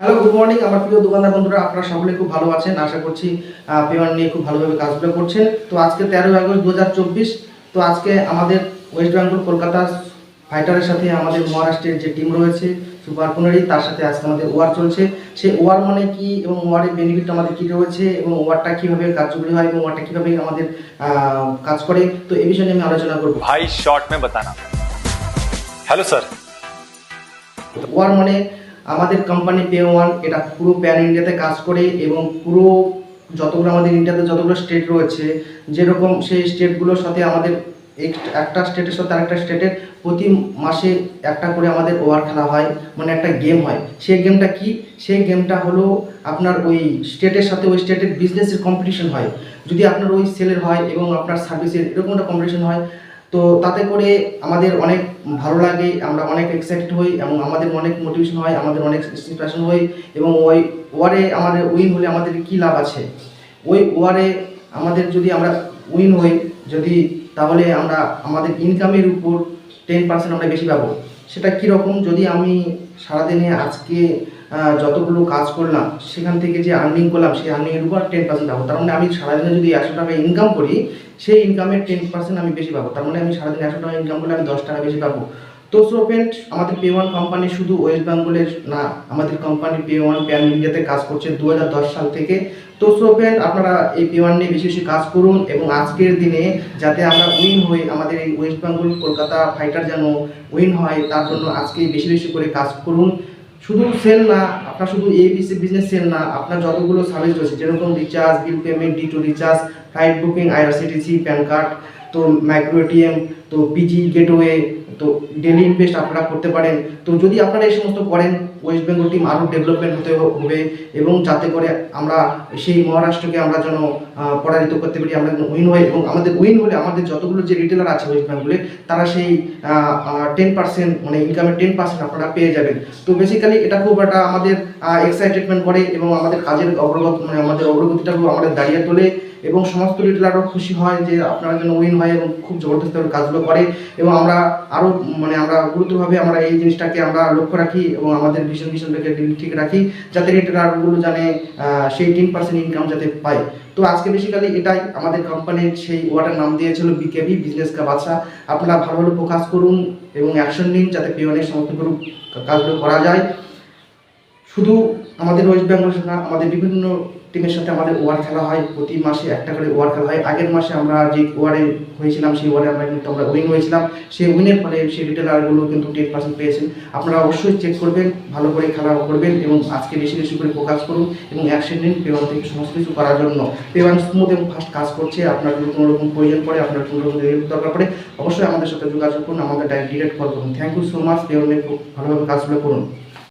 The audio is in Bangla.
হ্যালো গুড মর্নিং আমার প্রিয় দোকানদার বন্ধুরা আপনারা সকলে খুব ভালো আছেন। আশা করছি পেমেন্ট নিয়ে খুব ভালোভাবে কাজগুলো করছেন। তো আজকে তেরোই আগস্ট দু তো আজকে আমাদের ওয়েস্ট বেঙ্গল কলকাতা ফাইটারের সাথে আমাদের মহারাষ্ট্রের যে টিম রয়েছে সুপার পুনরি তার সাথে আজকে আমাদের ওয়ার চলছে। সেই ওয়ার মানে কি এবং ওয়ারের বেনিফিট আমাদের কী রয়েছে এবং ওয়ারটা কীভাবে কার্যকরী হয় এবং ওয়ারটা কীভাবে আমাদের কাজ করে তো এই বিষয়ে আমি আলোচনা করব। ভাই শর্ট মে বাতানা। হ্যালো স্যার ওয়ার মানে আমাদের কোম্পানি পে ওয়ান এটা পুরো প্যান ইন্ডিয়াতে কাজ করে এবং পুরো যতগুলো আমাদের ইন্ডিয়াতে যতগুলো স্টেট রয়েছে, যেরকম সেই স্টেটগুলোর সাথে আমাদের একটা স্টেটের সাথে আরেকটা স্টেটের প্রতি মাসে একটা করে আমাদের ওয়ার খেলা হয় মানে একটা গেম হয়। সেই গেমটা কি? সেই গেমটা হলো আপনার ওই স্টেটের সাথে ওই স্টেটের বিজনেসের কম্পিটিশন হয়। যদি আপনার ওই সেলের হয় এবং আপনার সার্ভিসের এরকম একটা কম্পিটিশন হয় তো তাতে করে আমাদের অনেক ভালো লাগে, আমরা অনেক এক্সাইটেড হই এবং আমাদের অনেক মোটিভেশন হয়, আমাদের অনেক ইন্সপিরেশন হই এবং ওই ওয়ারে আমাদের উইন হলে আমাদের কি লাভ আছে? ওই ওয়ারে আমাদের যদি আমরা উইন হই, যদি তাহলে আমরা, আমাদের ইনকামের উপর টেন পার্সেন্ট আমরা বেশি পাবো। সেটা কীরকম? যদি আমি সারাদিনে আজকে যতগুলো কাজ করলাম, সেখান থেকে যে আর্নিং করলাম, সেই আর্নিংয়ের উপর টেন পার্সেন্ট পাবো। তার মানে আমি সারাদিনে যদি একশো টাকা ইনকাম করি, সেই ইনকামের টেন পার্সেন্ট আমি বেশি পাবো। তার মানে আমি সারাদিনে একশো টাকা ইনকাম করলে আমি দশ টাকা বেশি পাবো। তো সো ফ্রেন্ড আমাদের পে ওয়ান কোম্পানি শুধু ওয়েস্ট বেঙ্গলের না, আমাদের কোম্পানি পে ওয়ান প্যান ইন্ডিয়াতে কাজ করছে দু হাজার দশ সাল থেকে। তো সো ফ্রেন্ড আপনারা এই পে ওয়ান নিয়ে বেশি বেশি কাজ করুন এবং আজকের দিনে যাতে আমরা উইন হই, আমাদের এই ওয়েস্ট বেঙ্গল কলকাতা ফাইটার যেন উইন হয়, তার জন্য আজকে বেশি বেশি করে কাজ করুন। শুধু সেল না, আপনার শুধু এবিসি বিজনেস সেল না, আপনার যতগুলো সার্ভিস রয়েছে, যেরকম recharge bill payment D two recharge flight booking IRCTC PAN card তো মাইক্রো এটিএম তো পিজি গেটওয়ে তো ডেলি ইনভেস্ট আপনারা করতে পারেন। তো যদি আপনারা এই সমস্ত করেন ওয়েস্ট বেঙ্গল টিম আরও ডেভেলপমেন্ট হতে হবে এবং যাতে করে আমরা সেই মহারাষ্ট্রকে আমরা যেন পরাজিত করতে পারি, আমরা উইন হই এবং আমাদের উইন হলে আমাদের যতগুলো যে রিটেলার আছে ওয়েস্ট বেঙ্গলে তারা সেই টেন পার্সেন্ট মানে ইনকামের টেন পার্সেন্ট আপনারা পেয়ে যাবেন। তো বেসিক্যালি এটা খুব একটা আমাদের এক্সাইটেডমেন্ট করে এবং আমাদের কাজের অগ্রগত মানে আমাদের অগ্রগতিটাকেও আমাদের দাঁড়িয়ে তোলে এবং সমস্ত রিটেলারও খুশি হয় যে আপনারা যেন উইন হয় এবং খুব জবরদস্তভাবে কাজগুলো করে এবং আমরা আরও মানে আমরা গুরুত্বভাবে আমরা এই জিনিসটাকে আমরা লক্ষ্য রাখি এবং আমাদের ভিশন ভিশনটাকে ঠিক রাখি যাতে রিটেলারগুলো জানে সেই টেন পার্সেন্ট ইনকাম যাতে পায়। তো আজকে বেসিক্যালি এটাই আমাদের কোম্পানির সেই ওয়াটার নাম দিয়েছিল বিকেবি বিজনেস কা বাদশা আপনারা ভালো ভালো ফোকাস করুন এবং অ্যাকশন নিন যাতে পিওনের সমস্ত কাজগুলো করা যায়। শুধু আমাদের ওয়েস্ট বেঙ্গল না, আমাদের বিভিন্ন টিমের সাথে আমাদের ওয়ার খেলা হয়। প্রতি মাসে একটা করে ওয়ার খেলা হয়। আগের মাসে আমরা যে ওয়ারে হয়েছিলাম, সেই ওয়ারে আমরা কিন্তু আমরা উইন হয়েছিলাম। সেই উইনের ফলে সেই রিটেলারগুলো কিন্তু টেন পার্সেন্ট পেয়েছেন। আপনারা অবশ্যই চেক করবেন, ভালো করে খেলা করবেন এবং আজকে বেশি বেশি করে ফোকাস করুন এবং অ্যাকশন নিন পেওয়ান থেকে সমস্ত কিছু করার জন্য। পেওয়ান এবং ফাস্ট কাজ করছে, আপনার যদি কোনো রকম প্রয়োজন পড়ে, আপনার কোনো রকম দরকার পড়ে, অবশ্যই আমাদের সাথে যোগাযোগ করুন, আমাদের ডাইরেক্ট কল করুন। থ্যাংক ইউ সো মাচ পেওয়ানে খুব ভালোভাবে কাজগুলো করুন।